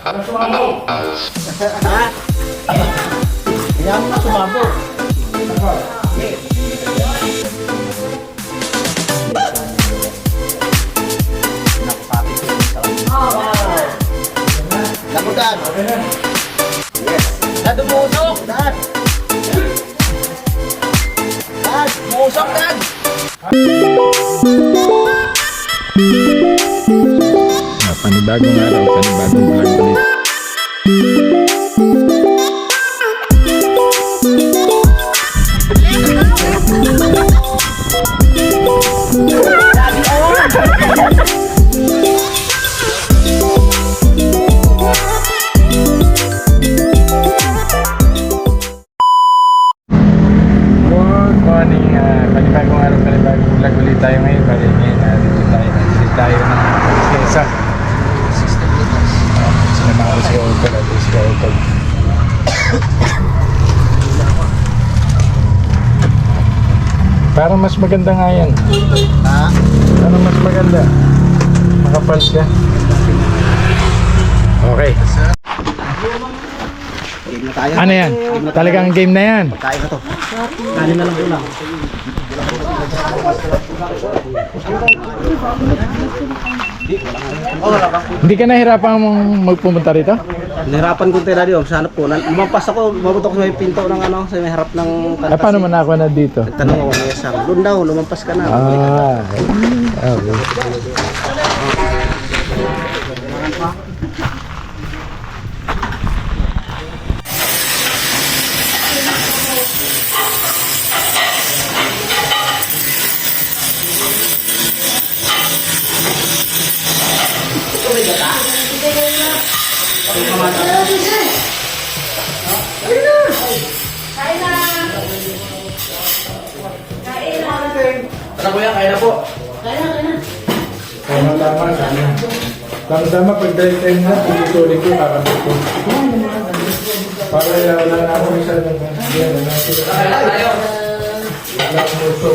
Kailangan na sumabo. Nakapapit ko yung tao. Labutan. Yes. Dad, umusok. Dad. Dad, umusok, Dad. Ah, panibagong araw, panibagong vlog ulit. Parang mas maganda nga yan. Ha? Parang mas maganda. Makapal siya. Okay. Game na tayo. Ano yan? Talagang game na yan. Tayo na to. Kanin na lang ba? Hindi ka nahirapan mong magpumunta rito? Nahirapan ko tira dito. Sa hanap ko. Lumampas ako. Umabot ako sa may pinto ng ano. Sa may harap ng Eh, paano mo na ako na dito? Tanong ako may isang. Doon daw. Lumampas ka na. Ah, okay. Tama-tama sana. Tama-tama pag dahil time na, tuloy ko, kakabit ko. Para wala na ako isa ng yan, na natin. Wala akong uso.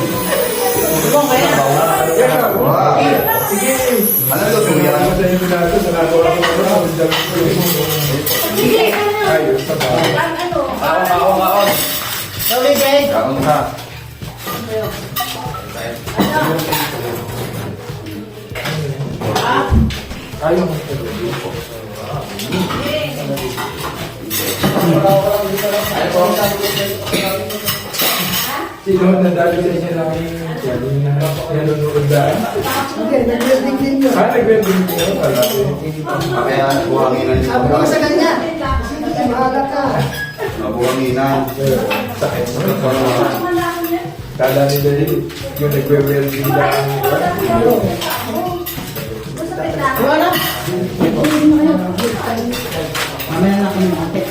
ngayon. Ano to? Yan sa inyo natin, sa nagawa ko na lang, ang dami ko yung- Ayos, sa bahay. Ayaw mo. Sino na dahil sa inyo namin galing na nanonood dahil? Ah, nag-wedding ko. Wala ko. Kaya buhanginan nito. sa kanya. Bahala ka. Buhanginan. Sakit mo. Kala nila yun, yung nagwe-welding dahil. Wala. Mamaya na kami ate.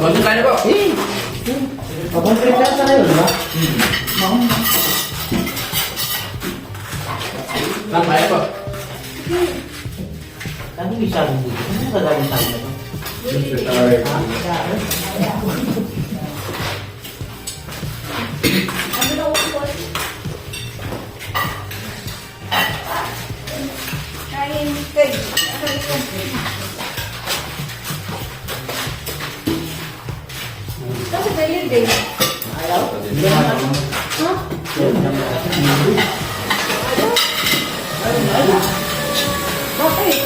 Magkano tayo po? Eh! Papunta ka sa kayo, di ba? Lang tayo po. Ano yung sabi mo? Ano? Kain Kasi kayo din. Ayaw? Ha? Bakit?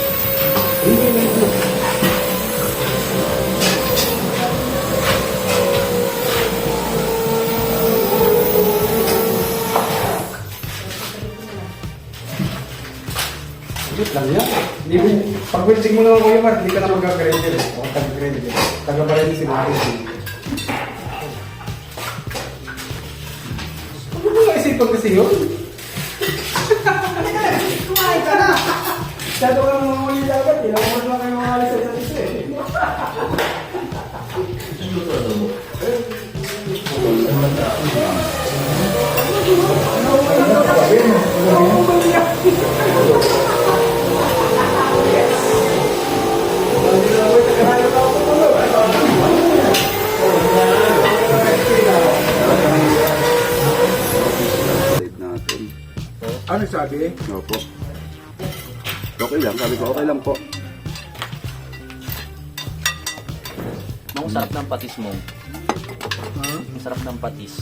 Wait lang yan. Hindi mo, pag welding mo naman kuya Mark, hindi ka na mag-credit. O tag-credit. Taga pa rin si Mark. Ano ba isipan kasi yun? Kumain ka Masyado ka naman mamuli agad eh. Ako naman kayo mamali sa isa't isa eh. Date Ano sabi? Opo. Okay lang, sabi ko okay lang po. Ang sarap ng patis mo. Ang sarap ng patis.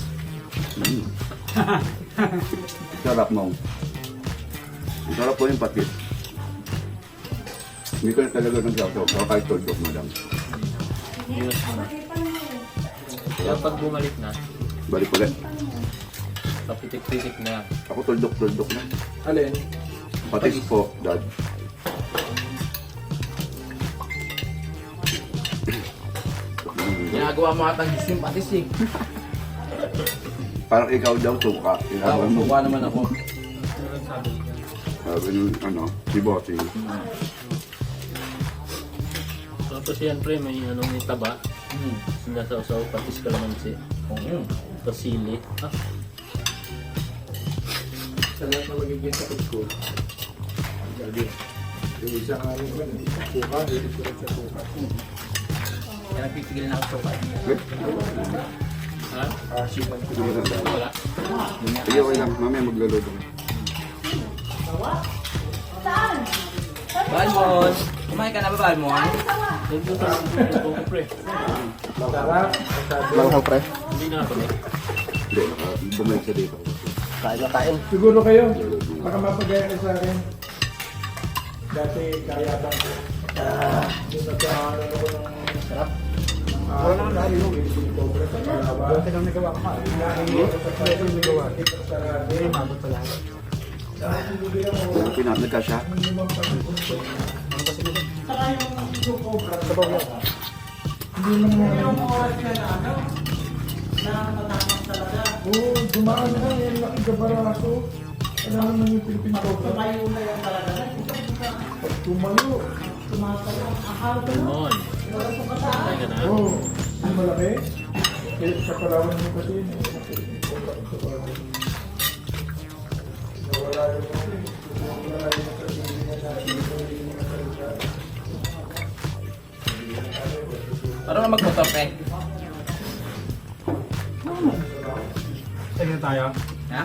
Mm. Sarap mo. Ang sarap po yung patis. Hindi ko na talaga nagsasaw. Pero kahit tuldok lang. Kaya pag bumalik na, Balik ulit. Papitik-pitik na. Ako tuldok-tuldok na. Alin? Patis po, dad. Ginagawa mo atang gising patis eh. Parang ikaw daw suka. Ah, Ginagawa mo. buka naman ako. Sabi nung ano, si Bossing. Tapos yan pre, may anong may taba. Hmm. Sinasawsaw, patis kalamansi. Mm. Tapos sili. Ah, Sa lahat na magiging sakit ko. Sabi, yung isang araw ko na, suka, hindi ko rin sa suka. Kaya nagpipigil na ako sa upat. ha? Asiman ko. Sige na dad. Wala. Sige, okay lang. Mamaya magluluto. Saan? Balmon! Kumain ka na ba, Balmon? Nandun sa luto ko pre. Sarap. Sabi, Hindi na ako eh. Hindi, bumalik siya dito. Kain na kain. Siguro kayo, baka mapagaya ka sa akin. Dati kaya bang ko. Ah, yung nagkakaroon ako ng sarap. Wala naman yung palawa. Dati lang nagawa ko. Dati lang nagawa. Hindi, mabot pala. Ano pinatag ka siya? Hindi lang mo. Oo, dumaan na yan. Laki gabaraso. Ano naman yung Philippine Cobra? Tumayo na yan talaga. Pag tumayo. Noon. Kain ka na. Oo. Yung malaki. Kaya sa Palawan mo kasi yun. eh. Cobra. Nawala yung kasi. Nawala yung kasi. Para magmotor, pre. Sige tayo. Ha?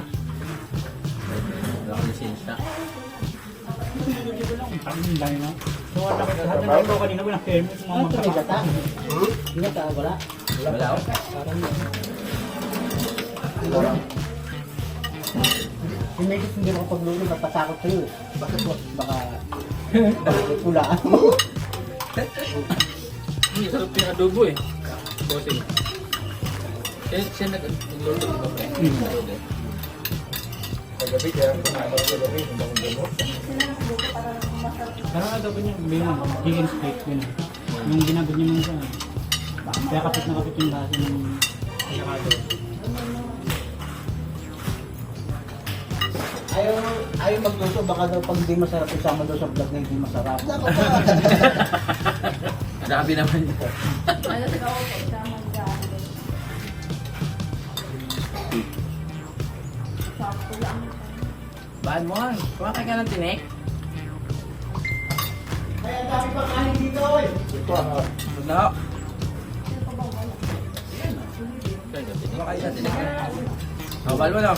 Wala akong lisensya. Wala ako. Yung medyo hindi ako pagluto, napatakot sa'yo eh. Bakit po? Baka... Baka pulaan. Hindi, sarap yung adobo eh. Bossing. Siya, siya nag-luto di ba pre? Kagabi kaya kumain ako kagabi. Hindi ako gamot. Parang adobo niya, may mga chicken steak, yun. Yung ginagod niya mga sa kaya kapit na kapit yung lasa ng avocado. Ayaw, ayaw magluto, baka daw pag hindi masarap, isama daw sa vlog na hindi masarap. Grabe naman yun. Ano sa kawo po? Lang. Balmon, kumakain ka ng tinik? Kaya dami pa kanin dito eh. No. Kain ka din. Kumakain ka tinik. Oh, Balmon, no?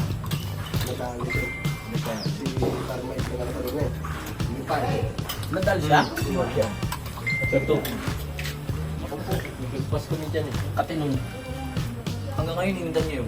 Nadal siya? Ito. Ako po, nagpas ko niya dyan eh. Katinong. Hanggang ngayon, hinindan niya yun.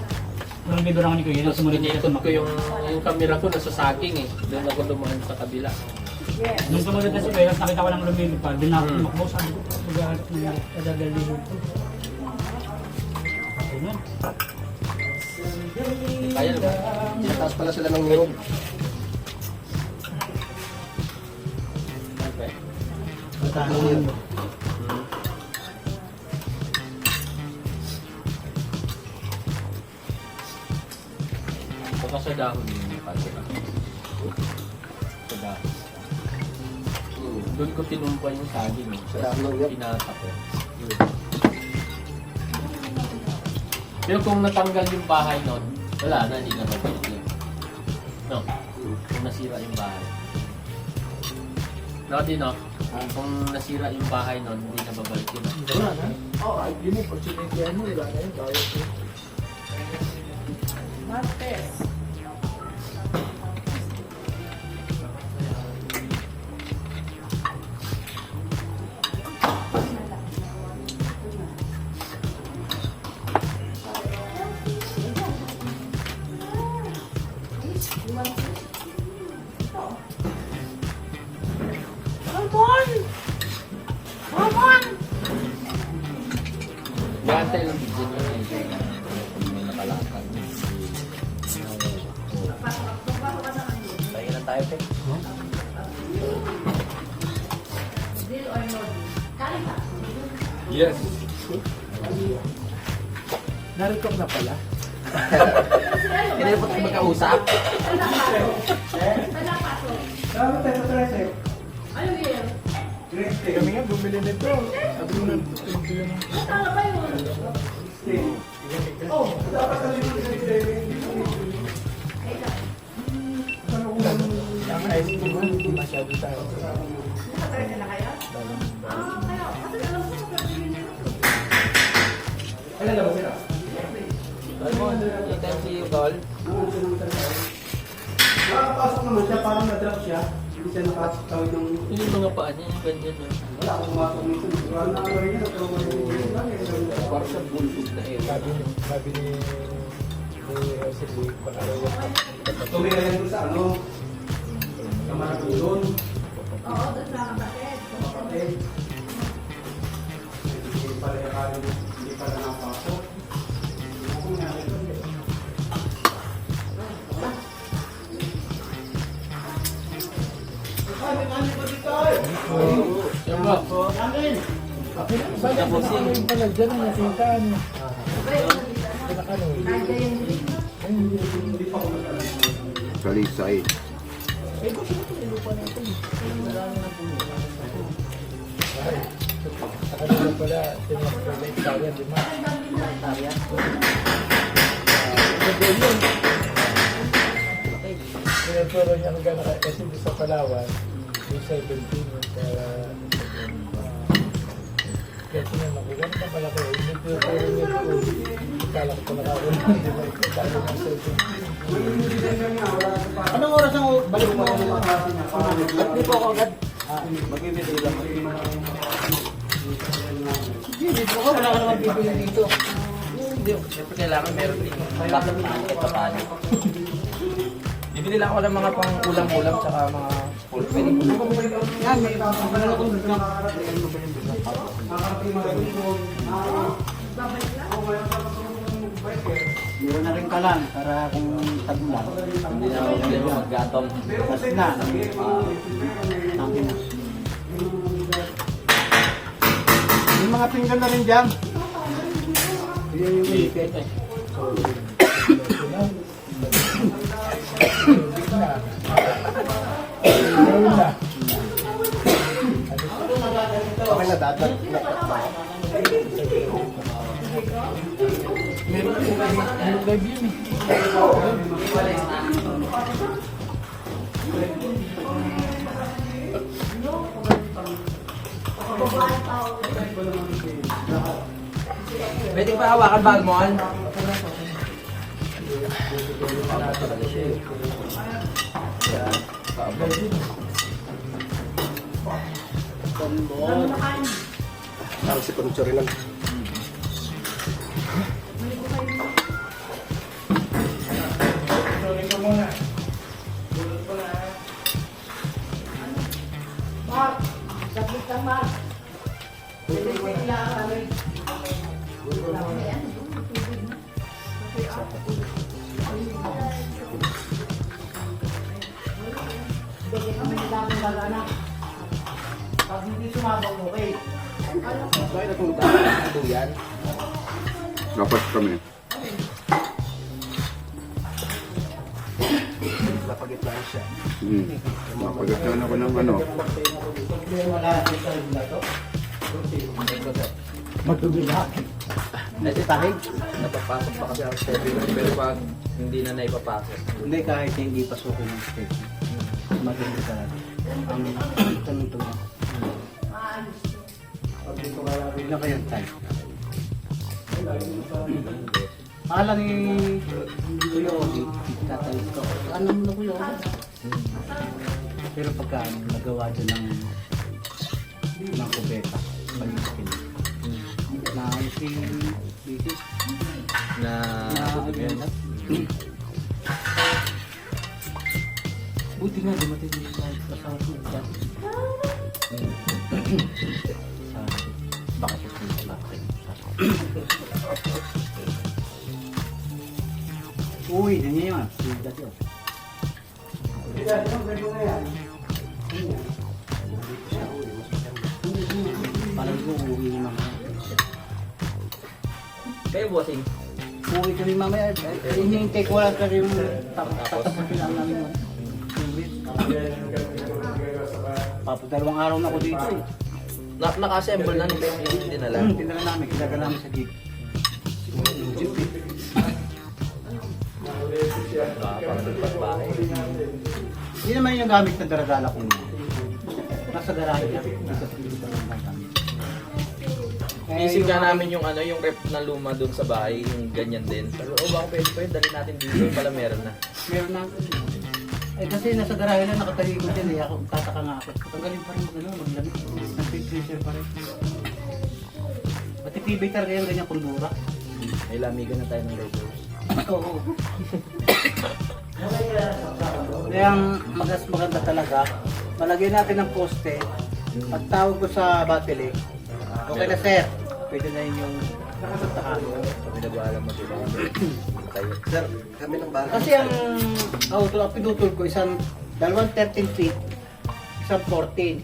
Yung bibiro ako ni Kuya, Tapos sumunod inikot ko yung, yung camera ko nasa saging eh. Doon ako dumaan sa kabila. Nung sumunod na si Kuya, nakita ko lang lumilipad. Doon ako Hmm. tumakbo, sabi ko, mag-aalap na kadagalihon ko. Okay na. Kaya naman. Taas pala sila ng niyog. Okay. Basta yun. Sa dahon yun kasi. Sa dahon. Doon ko tinumpa yung saging. eh. Sa dahon lang yan. Pinata ko. Yun. Pero kung natanggal yung bahay nun, wala na, hindi na mabalik yun. No? Kung nasira yung bahay. No, di no? Kung nasira yung bahay nun, hindi na babalik yun. Wala na. Oo, ay, yun yung opportunity mo. Wala na yun. Kaya ko. Martes. Narito na pala. Kailan po tayo magkausap? Tama tayo sa trese. Ano yun? Kami nga bumili nito. Sabi mo na, ito yun. Tama ba yun? Oh, dapat sa likod sa kung ang ice cream hindi masyado tayo. Nakatry na kayo? Ah, kaya. Kasi alam ko, yun yun. Kailan ba sila? See you, Tol. Nakakapasok naman siya, parang na-drop siya. Hindi siya nakatawid ng... Yun yung mga paa niya, yung ganyan. Wala akong pumasok nito. Wala na ako rin yun. Pero wala Parang sa bullshit na eh. Sabi ni, sabi ni, ni Rosalie, pangalawa. Tumira yan doon sa ano. Sa Maragulon. Oo, doon sa kapatid. Kapatid. Hindi pala yung hindi pala nakapasok. Yung ba? Bakit mo sa akin pala dyan ang nakita niyo? Nandiyan yung drink. Kalisay. Sa kanila pala, tinapalay tayo, di ba? Pinaturo niya kung gano'n kasi doon sa Palawan, yung 17 yung ko, gano'n ba pala kayo? Yung pinaturo niya kala ko pala di ko 17. Anong oras ang balik mo ako niya? Hindi po ako agad. Magbibigay lang. Hindi, dito ako. Wala ka naman bibili dito. Hindi, syempre kailangan meron din. Bakit kahit pa paano. Bibili lang ako ng mga pang ulam-ulam tsaka mga full. Yan, may ano kung nakakarating Nakakarating Maragulon. Meron na rin kalan para kung tagulan. Hindi na ako pwede mag-gatong. Tapos na. Tangin na. Yung mga pinggan na rin dyan. Yan yung. Okay na dapat. Pwede pa hawakan ba mo? Bonbon. Parang si Ponchori lang. Sabit ka, Mark. Sabit ka, Mark. Thank you. Pag hindi sumabog, okay. Kaya natuta ang duyan. Dapat kami. Napagitlaan siya. Hmm. Napagatan ako ng ano. Wala dito sa na to. Matubila. Kasi tahig, napapasok pa kasi ang stepping pero pag hindi na naipapasok. Hindi kahit hindi pasukin ng stage. Maganda talaga. Ang tanong to. Pag dito ka lang na kayo tayo. Ni Kuya Ogi, tatayo ko. Ano mo na Kuya Ogi? Pero pagka ano, nagawa dyan ng ng kubeta, palitin. Na ano si Bisis, Na, na ano yun? Buti nga, dumating dito sa kasama ko. Bossing. Uwi kami mamaya. Hinihintay ko lang kasi yung tapos tatapusin lang namin yun. Papadalawang araw na ako dito eh. Na, naka-assemble na nila yung dinala. Hmm, tinala namin, kinala namin sa jeep. Jeep eh. Hindi naman yung gamit na daradala ko. Nasa garahe na. Hindi sa pilit na lang kami. Isip yung- nga namin yung ano, yung rep na luma doon sa bahay, yung ganyan din. Pero oh, baka pwede pa yun, dali natin dito, pala meron na. Meron na. Eh kasi nasa garahe lang nakatalikod yan eh. Ako tataka nga ako. Tanggalin pa rin mag ano, maglamig. Nag-freezer pa rin. Pati PB talaga yung ganyan kundura. May lamigan na tayo ng Rose. Oo. Kaya ang magas maganda talaga, malagyan natin ng poste. At tawag ko sa battery, okay na sir, pwede na yun yung nakasantahan. Kami nag-aalam mo diba? Tayo. Sir, kami ng bahay. Kasi ang auto, ang pinutol ko, isang dalawang 13 feet, isang 14.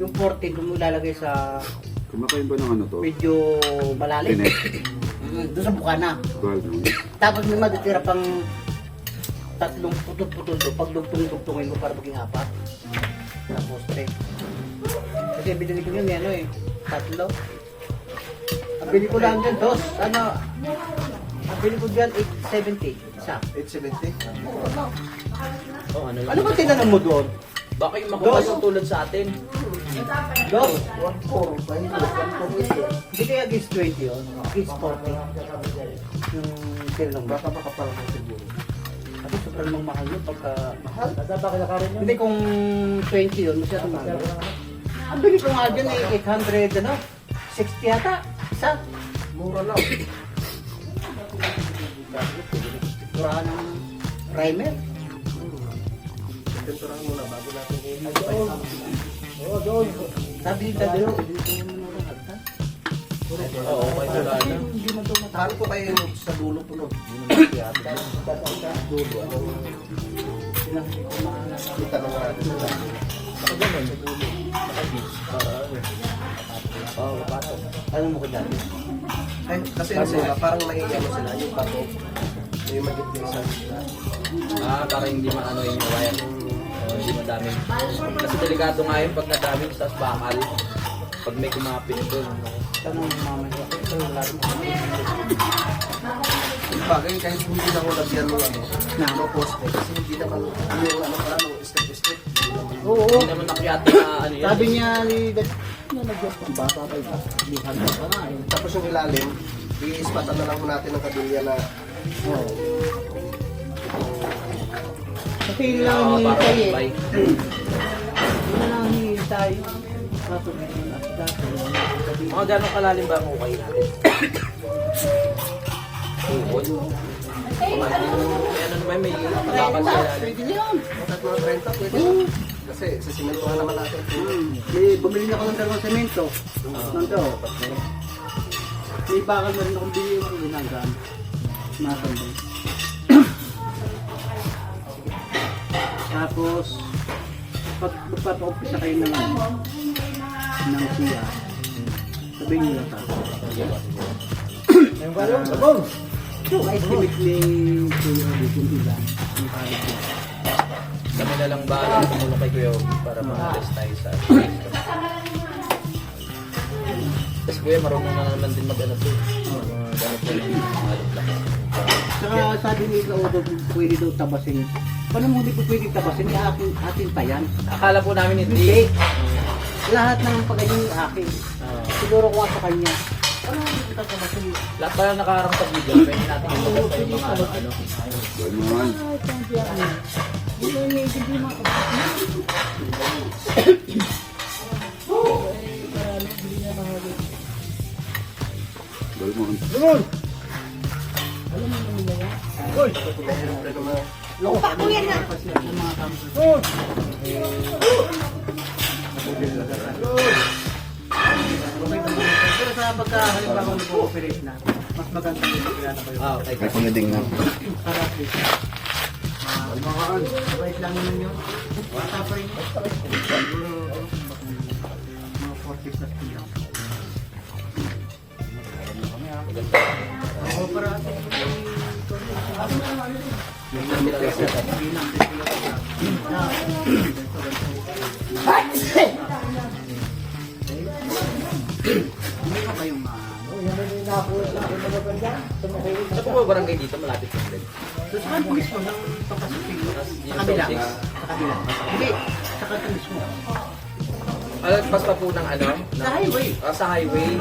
Yung 14, doon mo ilalagay sa Kumakain ba ng ano to? medyo malalim. Tinet. Mm, doon sa bukana. No. Tapos may matitira pang tatlong putol-putol doon. Pag dugtong-dugtongin mo para maging apat. Na poste. Kasi binili ko yun, ano eh, tatlo. Bili ko lang dyan, dos. Ano, ang bili ko dyan, 870. Isa. 870? Oh, ano lang. Ano ba tinanong mo doon? Baka yung makuha yung tulad sa atin. Dos. 1.4. Hindi kaya against 20 yun. Against 40. Yung tinanong mo. Baka baka parang siguro. Ako sobrang mang mahal yun pagka... Mahal? Hindi kung 20 yun, masyadong mahal. Ang bili ko nga dyan ay 800, ano? 60 yata. Isa. Mura lang. Mura ng primer. Tenturahan muna bago natin Oo, doon. Sabi dito mo nagta. Oo, may wala na. Hindi mo doon Paano po kayo sa dulo po no? Dulo, ano? Pinakita ko mahala. Itanong natin sila. Baka ganun. Baka beach. Para ano. Oo, kapatong. Ano mo ko dati? Ay, kasi ano sila, parang naiiyak sila yung pato. May magit din sa Ah, para hindi maano yung wire. Oo, hindi madami. Kasi delikado nga yun pag nadami sa bakal. Pag may kumapit doon. Tanong mo mama niya. Ito yung mo. Yung bagay, kahit hindi na ko lagyan ng ano, Na? no poste. Kasi hindi naman, yung ano pala, no, step step. Oo. Hindi naman nakyati na ano yan. Sabi niya ni Dad, na nag-job pang bata pa ito. Hindi handa pa nga eh. Tapos yung ilalim, i-ispatan na lang natin ng kabilya na Oo. Kasi lang Oo, para hinihintay eh. lang medyo na dati. Mga gano'ng kalalim ba ang ukay natin? Ukol. May ano naman, may laban sa ilalim. Pwede yun. At mga 30, pwede. Kasi sa simento nga naman natin. Hmm. May bumili na ako ng dalawang semento. Nando. May bakal na rin akong bili yung ginagaan. Matambay. Tapos, pag magpapaumpisa kayo ng ano, ng siya, sabihin nyo lang tayo. Yung balong, sabong! Ma-estimate ni Kuya Rudy kung ilan ang niya. Kami na lang ba tumulong kay Kuya para ma-test tayo sa Tapos Kuya, marunong na naman din mag-ano to. Mga ganito yung halong lang. Saka sabi ni Kauto, pwede daw tabasin. Paano mo hindi ko pwede tabasin? Yung aking, ating tayan. Akala po namin Hindi. Lahat ng pagkain yung akin. Ah. Siguro kuha sa kanya. Paano mo hindi kita tabasin? lahat pala nakaharap sa video, pwede natin pa yung mga ano, ano. Ay, tanti ako. Hindi ko iniisip yung mga Pero sa pagka halimbawa mag-cooperate na, mas maganda yung pagkilala ko yun. Ah, okay. May pumiding na. Para at least. Ah, mabait lang naman yun. Bata pa rin. Siguro, mga 40 plus kilo. Ako para sa Hindi ko kayong maano. Ano po ba barangay dito? Malapit din. So, sa kanto mismo, ng papasok dito. Sa kabila. Sa kabila. Hindi, sa kanto mismo. Alagpas pa po ng ano? Sa highway. Ah, sa highway.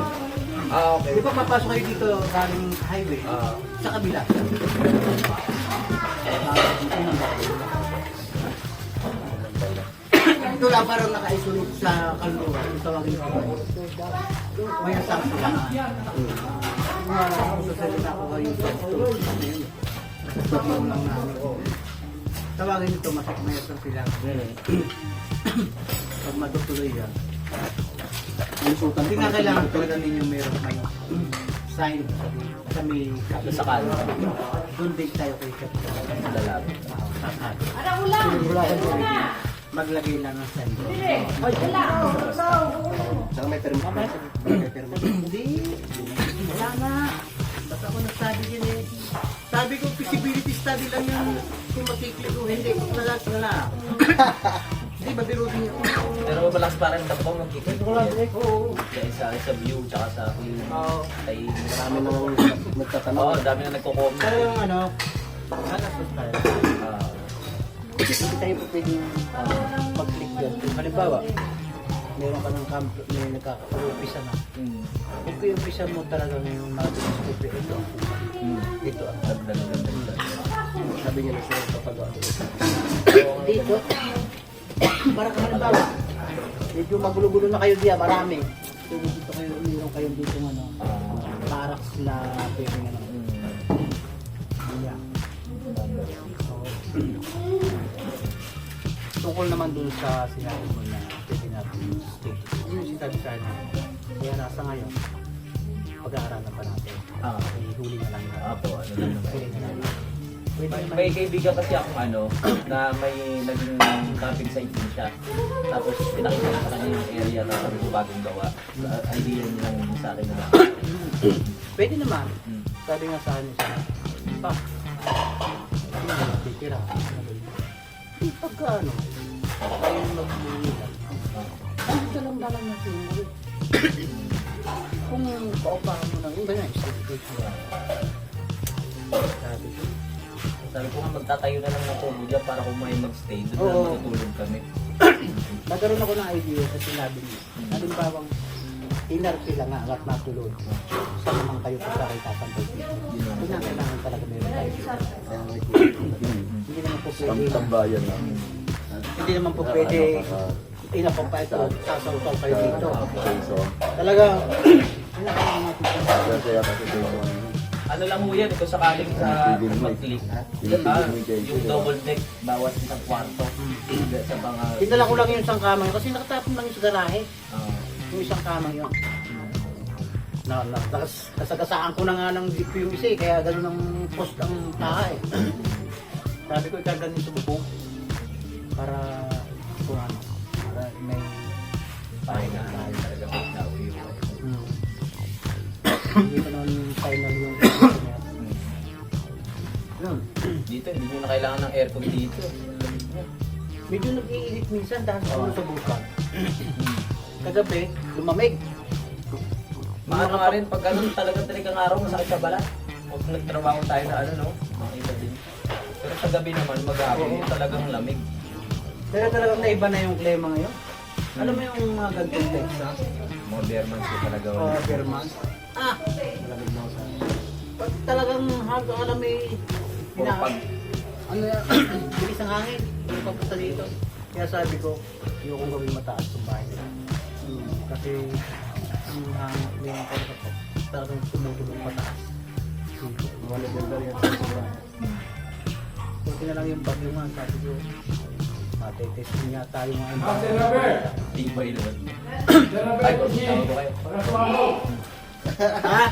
Ah, okay. Di ba papasok kayo dito galing highway? Ah, Sa kabila. Ito lang parang nakaisunod sa kaluluwa. Ito tawagin ko. May asang sila. Kung sasalita ko kayo sa ito. Ano? Sabaw lang namin. Tawagin ito, masak may asang sila. Pag matutuloy yan. Hindi nga kailangan talaga ninyo meron kayo sign sa may sa kanan. doon din tayo kay Kapitán. Lalaki. Sakad. Ara, ulam! Maglagay lang ng sign. Saka may permit. May permit. Hindi. Wala na. Basta ako nagsabi din eh. Sabi ko, feasibility study lang yan. Kung matikli ko, hindi. Wala, wala. Hindi, mabirutin niyo. Pero malakas pa rin dapat magkikita. Oo. Kaya sa, sa view, tsaka sa film. Oo. Ay, Marami nang nagtatanong. Oo, dami na nagko-comment. Pero yung ano, tayo. Ah, Hindi tayo pwedeng uh, mag-click. Kung halimbawa, meron ka ng camp, may nagkaka-umpisa na. mm, Kung umpisa mo talaga ngayon mag-discover ito, mm. ito ah. Dagdag, dagdag. Sabi niya na siya kapag ano. Dito, para ka halimbawa, medyo magulo-gulo na kayo diya, marami. So dito kayo, meron kayo dito ano, barracks na pwede ano. Mm. Yeah. Tungkol naman dun sa sinabi mo na yung state. Yun yung sinabi sa akin. Kaya nasa ngayon, pag-aaralan pa natin. Ah, Ay, huli na lang natin. Apo, ano lang naman. Huli na lang natin. Pwede May, naman. may kaibigan kasi akong ano, na may naging camping site din siya. Tapos pinakita ko sa kanya yung area na kami ko bagong gawa. Uh, idea niya lang sa akin na Pwede naman. Mm. Sabi nga sa akin siya, pa, hindi na natitira. Eh, pagka ano, tayo mag-uwilan. Dito lang ba lang natin? Kung paupahan mo lang, yun ba yan, certificate mo. Sabi ko, Sabi ko nga magtatayo na lang ng kubo dyan para kung may magstay doon Oo. na matutulog kami. nagkaroon ako ng idea sa sinabi niya. Halimbawang, inarte lang nga at matulog. Saan naman kayo sa kayo tatambay dito? Kinakailangan talaga meron tayo. Hindi naman po pwede. Tambayan na. Hindi naman po pwede inapang pa ito, sasaw-saw kayo dito. Okay, so, Talaga, natin ito. kaya kasi ano. ano lang ho yan, kung sakaling sa mag-click. Ah, yung double deck, bawat isang kwarto. Sa mga... Dinala ko lang yung isang kamang kasi nakatapon lang yung sa garahe. ah, Yung isang kamang yun. Na, na, tas, kasagasaan ko na nga ng jeep yung isa eh, kaya gano'n ang post ang taha eh. Sabi ko ikagal yung sububong para kung ano, may pahinga talaga pag nauwi mo. Hindi ko naman final yung Yun. Dito, hindi nyo na kailangan ng aircon dito. Medyo nag-iinit minsan dahil sa sa bukan. Kagabi, lumamig. Maano nga rin, pag ganun talaga talagang araw, masakit sa balat. Pag nagtrabaho tayo na ano, no? Makita din. Pero sa gabi naman, yung talagang lamig. Pero talagang naiba na yung klima ngayon. Alam mo yung mga gantong Texas? Modern man siya talaga. O uh, Vermont? Ah! Malamig na ako sa Pag talagang hanggang alam may Puro pag ano yan, bilis ang hangin. Yung papunta dito. Kaya sabi ko, ayokong gawin mataas yung bahay nila. Hmm, kasi ang hangin, yung talaga po, talagang tumutulong pataas. Wala ganda yan sa sobrang. Kunti na lang yung bagyo nga, sabi ko, matetesting niya tayo nga yung Ah, Senaber! tibay naman. Senaber, Ay, Kuchi! Para sumabog! Ha?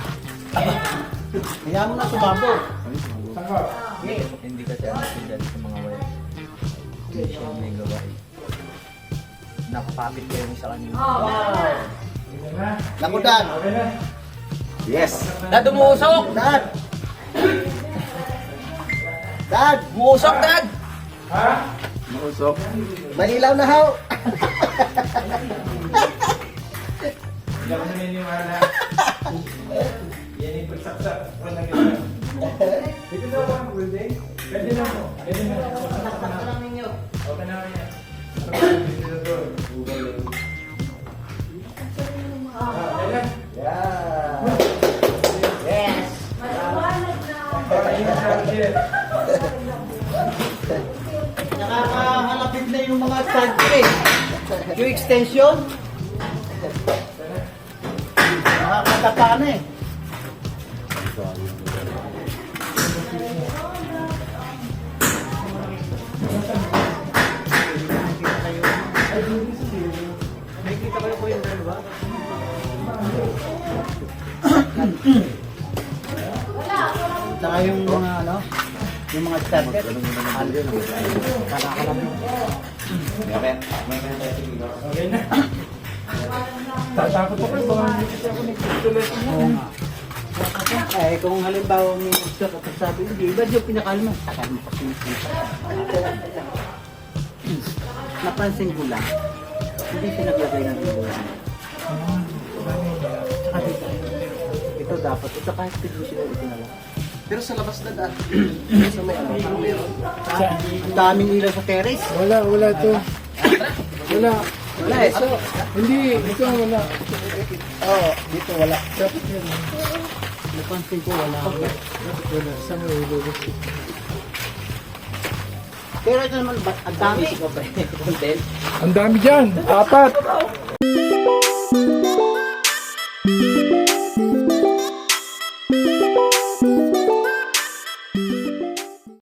Kaya mo na sumabog. Saan ka? Hindi, kasi ano sila sa mga wire. Hindi siya may gawain. Nakapapit kayo sa kanina. Sige na. Naku, Dad. Okay na. Dad, umusok! Dad! Dad! Umusok, Dad! Ha? Manilaw na haw! Hindi ako naniniwala. Yan yung pagsaksak. Wala ka na. Ba ang building? Pwede na mo. Pwede na. Pagsaksak na yung eh. Extension. Nakakatapa na eh. Nakikita kayo po yung dalawa? Saka yung mga ano, yung mga starter. Tatakot ako. Baka hindi kasi ako. Oo nga. Eh, kung halimbawa may gusto ka sabi, hindi, ba't yung pinakalma? Mo yung sisa. Napansin ko lang, hindi siya naglagay ng dito, ito dapat, ito kahit tiglo sila ito na lang. Pero sa labas na dati, sa may ano, meron. Ang daming ilaw sa terrace. Wala, wala to. Wala. Wala eh. So, Hindi, ito wala. Oo, dito wala. Napansin ko wala. Wala. Saan mo ilulog? Pero ito naman, ang dami. Ang dami dyan. Apat.